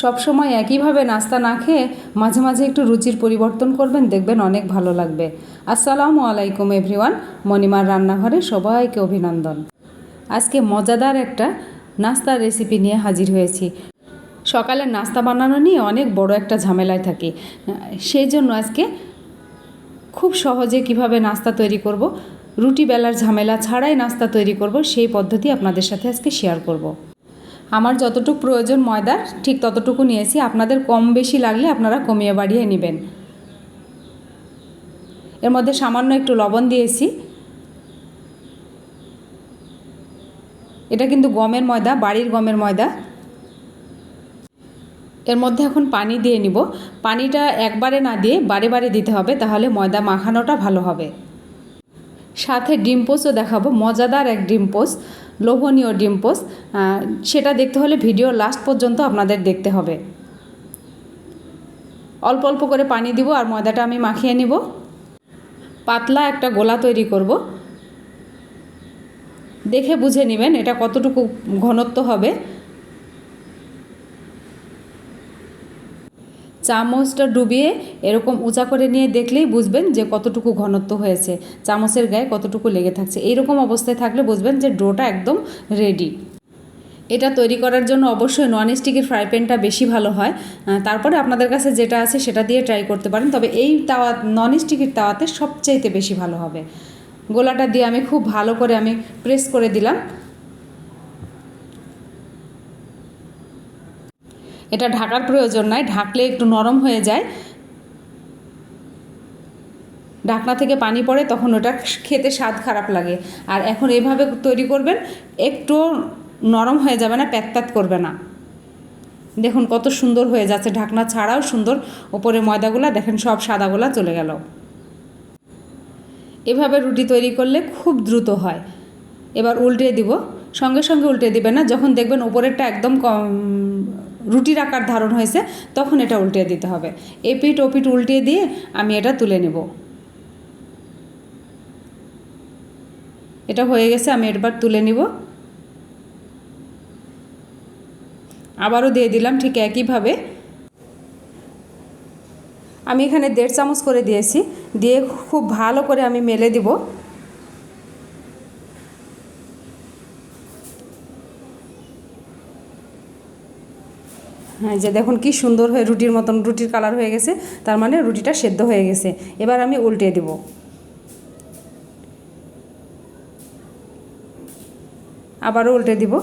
সব সময় একইভাবে নাস্তা না খেয়ে মাঝে মাঝে একটু রুচির পরিবর্তন করবেন, দেখবেন অনেক ভালো লাগবে। আসসালামু আলাইকুম এভরিওয়ান, মণিমার রান্নাঘরে সবাইকে অভিনন্দন। আজকে মজাদার একটা নাস্তার রেসিপি নিয়ে হাজির হয়েছি। সকালে নাস্তা বানানো নিয়ে অনেক বড় একটা ঝামেলায় থাকি। সেই জন্য আজকে খুব সহজে কীভাবে নাস্তা তৈরি করব, রুটি বেলার ঝামেলা ছাড়াই নাস্তা তৈরি করব, সেই পদ্ধতি আপনাদের সাথে আজকে শেয়ার করব। আমার যতটুকু প্রয়োজন ময়দার ঠিক ততটুকু নিয়েছি। আপনাদের কম বেশি লাগলে আপনারা কমিয়ে বাড়িয়ে নেবেন। এর মধ্যে সামান্য একটু লবণ দিয়েছি। এটা কিন্তু গমের ময়দা, বাড়ির গমের ময়দা। এর মধ্যে এখন পানি দিয়ে নিব। পানিটা একবারে না দিয়ে বারে বারে দিতে হবে, তাহলে ময়দা মাখানোটা ভালো হবে। সাথে ডিম পোস্টও দেখাবো। মজাদার এক ডিম পোস্ট, লোভনীয় ডিম পোস্ট। সেটা দেখতে হলে ভিডিও লাস্ট পর্যন্ত আপনাদের দেখতে হবে। অল্প অল্প করে পানি দিব আর ময়দাটা আমি মাখিয়ে নিব। পাতলা একটা গোলা তৈরি করব। দেখে বুঝে নেবেন এটা কতটুকু ঘনত্ব হবে। চামচটা ডুবিয়ে এরকম উঁচা করে নিয়ে দেখলেই বুঝবেন যে কতটুকু ঘনত্ব হয়েছে। চামচের গায়ে কতটুকু লেগে থাকছে। এইরকম অবস্থায় থাকলে বুঝবেন যে ডোটা একদম রেডি। এটা তৈরি করার জন্য অবশ্যই নন স্টিকের ফ্রাই প্যানটা বেশি ভালো হয়। তারপরে আপনাদের কাছে যেটা আছে সেটা দিয়ে ট্রাই করতে পারেন। তবে এই তাওয়া নন স্টিকের তাওয়াতে সবচাইতে বেশি ভালো হবে। গোলাটা দিয়ে আমি খুব ভালো করে আমি প্রেস করে দিলাম। এটা ঢাকার প্রয়োজন নাই, ঢাকলে একটু নরম হয়ে যায়। ঢাকনা থেকে পানি পড়ে তখন ওটা খেতে স্বাদ খারাপ লাগে। আর এখন এভাবে তৈরি করবেন, একটু নরম হয়ে যাবে না প্যাত করবে না। দেখুন কত সুন্দর হয়ে যাচ্ছে, ঢাকনা ছাড়াও সুন্দর। ওপরে ময়দাগুলো, দেখেন সব সাদাগুলা চলে গেল। এভাবে রুটি তৈরি করলে খুব দ্রুত হয়। এবার উল্টে দিব। সঙ্গে সঙ্গে উল্টে দিবে না, যখন দেখবেন ওপরেরটা একদম রুটির আকার ধারণ হয়েছে, তখন এটা উল্টে দিতে হবে। এপিট ওপিট উল্টে দিয়ে আমি এটা তুলে নেব। এটা হয়ে গেছে, আমি এবার তুলে নিব। আবারও দিয়ে দিলাম ঠিক একইভাবে। আমি এখানে দেড় চামচ করে দিয়েছি। দিয়ে খুব ভালো করে আমি মেলে দিব। যে দেখুন কি সুন্দর হয়ে রুটির মতন, রুটির কালার হয়ে গেছে, তার মানে রুটিটা সেদ্ধ হয়ে গেছে। এবার আমি উল্টে দিব। আবারও উল্টে দিব।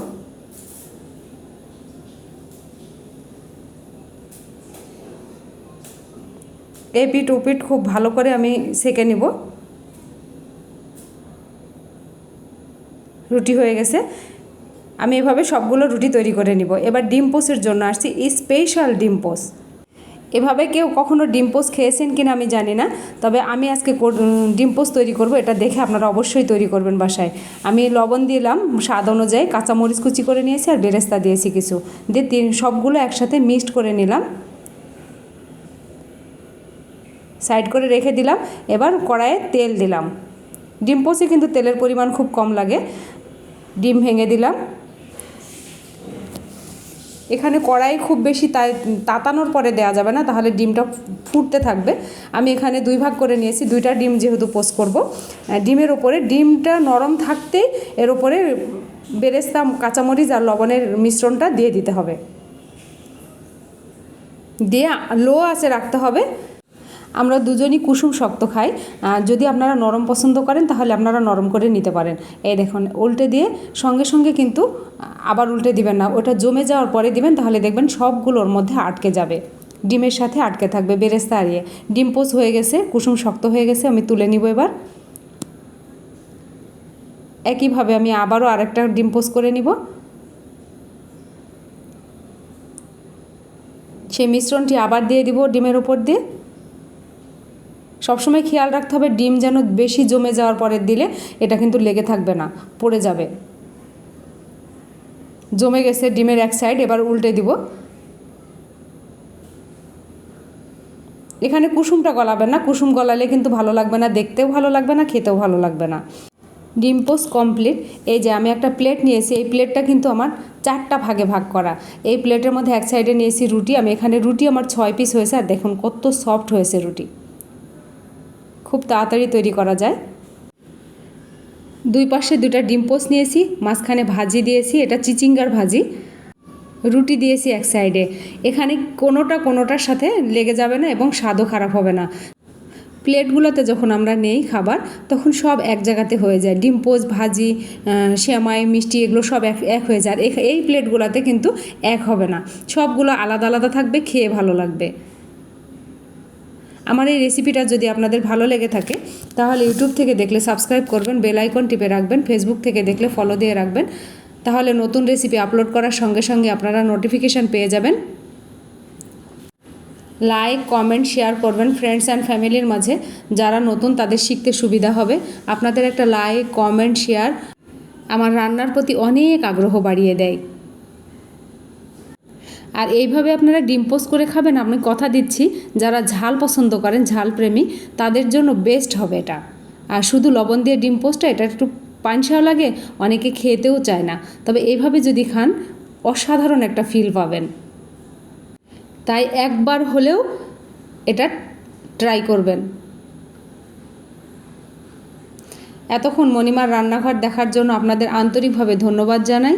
এই পিঠ উপিট খুব ভালো করে আমি সেকে নিব। রুটি হয়ে গেছে। আমি এভাবে সবগুলো রুটি তৈরি করে নিব। এবার ডিম পোস্টের জন্য আসছি স্পেশাল ডিম পোস্ট এভাবে কেউ কখনো ডিম পোস্ট খেয়েছেন কিনা আমি জানি না, তবে আমি আজকে ডিম পোস্ট তৈরি করব, এটা দেখে আপনারা অবশ্যই তৈরি করবেন বাসায়। আমি লবণ দিলাম, স্বাদ অনুযায়ী কাঁচামরিচ কুচি করে নিয়েছি আর বেরেস্তা দিয়েছি কিছু। দিয়ে তিন সবগুলো একসাথে মিক্সড করে নিলাম। সাইড করে রেখে দিলাম, এবার কড়াইয়ে তেল দিলাম। ডিম পোস্টে কিন্তু তেলের পরিমাণ খুব কম লাগে। ডিম ভেঙে দিলাম। এখানে কড়াই খুব বেশি তাতানোর পরে দেওয়া যাবে না, তাহলে ডিমটা ফুটতে থাকবে। আমি এখানে দুই ভাগ করে নিয়েছি, দুইটা ডিম যেহেতু পোস্ট করব। ডিমের ওপরে, ডিমটা নরম থাকতেই এর ওপরে বেরেস্তা, কাঁচামরিচ আর লবণের মিশ্রণটা দিয়ে দিতে হবে। দিয়ে লো আছে রাখতে হবে। আমরা দুজনই কুসুম শক্ত খাই। যদি আপনারা নরম পছন্দ করেন, তাহলে আপনারা নরম করে নিতে পারেন। এই দেখুন, উল্টে দিয়ে সঙ্গে সঙ্গে কিন্তু আবার উল্টে দিবেন না। ওটা জমে যাওয়ার পরে দিবেন, তাহলে দেখবেন সবগুলোর মধ্যে আটকে যাবে। ডিমের সাথে আটকে থাকবে বেরেস্তা হারিয়ে ডিম পোস হয়ে গেছে, কুসুম শক্ত হয়ে গেছে, আমি তুলে নিব এবার। একইভাবে আমি আবারও আরেকটা ডিম পোস করে নিব। সেই মিশ্রণটি আবার দিয়ে দিব ডিমের উপর দিয়ে। সবসময় খেয়াল রাখতে হবে, ডিম যেন বেশি জমে যাওয়ার পরে দিলে এটা কিন্তু লেগে থাকবে না, পড়ে যাবে। জমে গেছে ডিমের এক সাইড এবার উল্টে দিব। এখানে কুসুমটা গলাবে না, কুসুম গলালে কিন্তু ভালো লাগবে না, দেখতেও ভালো লাগবে না, খেতেও ভালো লাগবে না। ডিম পোস্ট কমপ্লিট। এই যে আমি একটা প্লেট নিয়েছি, এই প্লেটটা কিন্তু আমার চারটা ভাগে ভাগ করা। এই প্লেটের মধ্যে এক সাইডে নিয়েছি রুটি, আমি এখানে রুটি আমার ছয় পিস হয়েছে, আর দেখুন কত সফট হয়েছে রুটি। খুব তাড়াতাড়ি তৈরি করা যায়। দুই পাশে দুটা ডিম পোস্ট নিয়েছি, মাঝখানে ভাজি দিয়েছি, এটা চিচিঙ্গার ভাজি। রুটি দিয়েছি এক সাইডে। এখানে কোনোটা কোনোটার সাথে লেগে যাবে না এবং স্বাদও খারাপ হবে না। প্লেটগুলোতে যখন আমরা নেই খাবার, তখন সব এক জায়গাতে হয়ে যায়। ডিম পোস্ট ভাজি শ্যামাই মিষ্টি, এগুলো সব এক এক হয়ে যায়। এই প্লেটগুলোতে কিন্তু এক হবে না। সবগুলো আলাদা আলাদা থাকবে, খেয়ে ভালো লাগবে। আমার এই রেসিপিটা যদি আপনাদের ভালো লেগে থাকে, তাহলে ইউটিউব থেকে দেখলে সাবস্ক্রাইব করবেন বেল আইকন টিপে রাখবেন ফেসবুক থেকে দেখলে ফলো দিয়ে রাখবেন। তাহলে নতুন রেসিপি আপলোড করার সঙ্গে সঙ্গে আপনারা নোটিফিকেশান পেয়ে যাবেন। লাইক কমেন্ট শেয়ার করবেন ফ্রেন্ডস অ্যান্ড ফ্যামিলির মাঝে। যারা নতুন, তাদের শিখতে সুবিধা হবে। আপনাদের একটা লাইক কমেন্ট শেয়ার আমার রান্নার প্রতি অনেক আগ্রহ বাড়িয়ে দেয়। আর এইভাবে আপনারা ডিম পোস্ট করে খাবেন, আমি কথা দিচ্ছি, যারা ঝাল পছন্দ করেন, ঝাল প্রেমী, তাদের জন্য বেস্ট হবে এটা। আর শুধু লবণ দিয়ে ডিম পোস্টটা, এটা একটু পানসাও লাগে, অনেকে খেতেও চায় না। তবে এইভাবে যদি খান, অসাধারণ একটা ফিল পাবেন। তাই একবার হলেও এটা ট্রাই করবেন। এতক্ষণ মণিমার রান্নাঘর দেখার জন্য আপনাদের আন্তরিকভাবে ধন্যবাদ জানাই।